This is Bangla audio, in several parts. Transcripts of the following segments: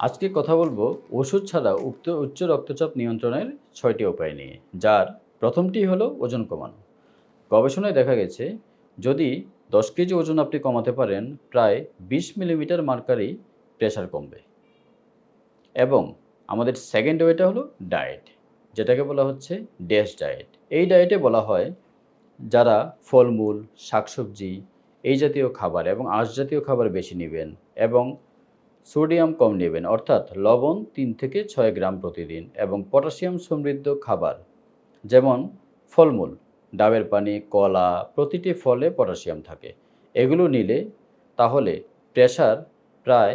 আজকে কথা বলব ওষুধ ছাড়া উক্ত উচ্চ রক্তচাপ নিয়ন্ত্রণের ছয়টি উপায় নিয়ে, যার প্রথমটি হলো ওজন কমানো। গবেষণায় দেখা গেছে, যদি দশ কেজি ওজন আপনি কমাতে পারেন, প্রায় বিশ মিলিমিটার মার্কারই প্রেশার কমবে। এবং আমাদের সেকেন্ড ওয়েটা হলো ডায়েট, যেটাকে বলা হচ্ছে ড্যাশ ডায়েট। এই ডায়েটে বলা হয়, যারা ফলমূল, শাকসবজি, এই জাতীয় খাবার এবং আঁশ জাতীয় খাবার বেশি নেবেন এবং সোডিয়াম কম নেবেন, অর্থাৎ লবণ তিন থেকে ছয় গ্রাম প্রতিদিন এবং পটাশিয়াম সমৃদ্ধ খাবার, যেমন ফলমূল, ডাবের পানি, কলা, প্রতিটি ফলে পটাশিয়াম থাকে। এগুলো নিলে তাহলে প্রেশার প্রায়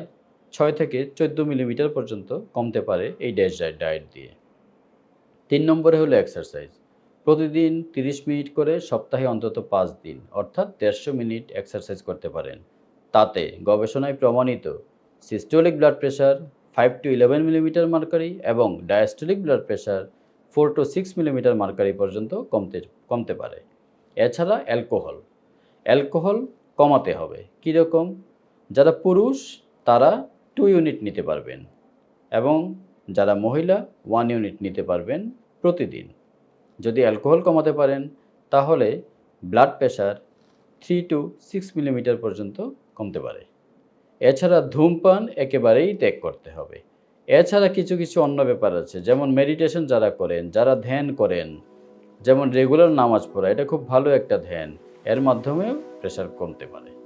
ছয় থেকে চোদ্দ মিলিমিটার পর্যন্ত কমতে পারে এই ড্যাশ ডায়েট দিয়ে। তিন নম্বরে হলো এক্সারসাইজ। প্রতিদিন তিরিশ মিনিট করে সপ্তাহে অন্তত পাঁচ দিন, অর্থাৎ দেড়শো মিনিট এক্সারসাইজ করতে পারেন। তাতে গবেষণায় প্রমাণিত systolic blood pressure five to eleven millimetre mercury এবং diastolic blood pressure four to six millimetre mercury পর্যন্ত কমতে কমতে পারে। এছাড়া অ্যালকোহল অ্যালকোহল কমাতে হবে। কীরকম যারা পুরুষ, তারা টু ইউনিট নিতে পারবেন এবং যারা মহিলা ওয়ান ইউনিট নিতে পারবেন প্রতিদিন। যদি অ্যালকোহল কমাতে পারেন, তাহলে blood pressure three to six millimetre পর্যন্ত কমতে পারে। এছাড়া ধূমপান একেবারেই ত্যাগ করতে হবে। এছাড়া কিছু কিছু অন্য ব্যাপার আছে, যেমন মেডিটেশন যারা করেন, যারা ধ্যান করেন, যেমন রেগুলার নামাজ পড়া, এটা খুব ভালো একটা ধ্যান, এর মাধ্যমেও প্রেশার কমতে পারে।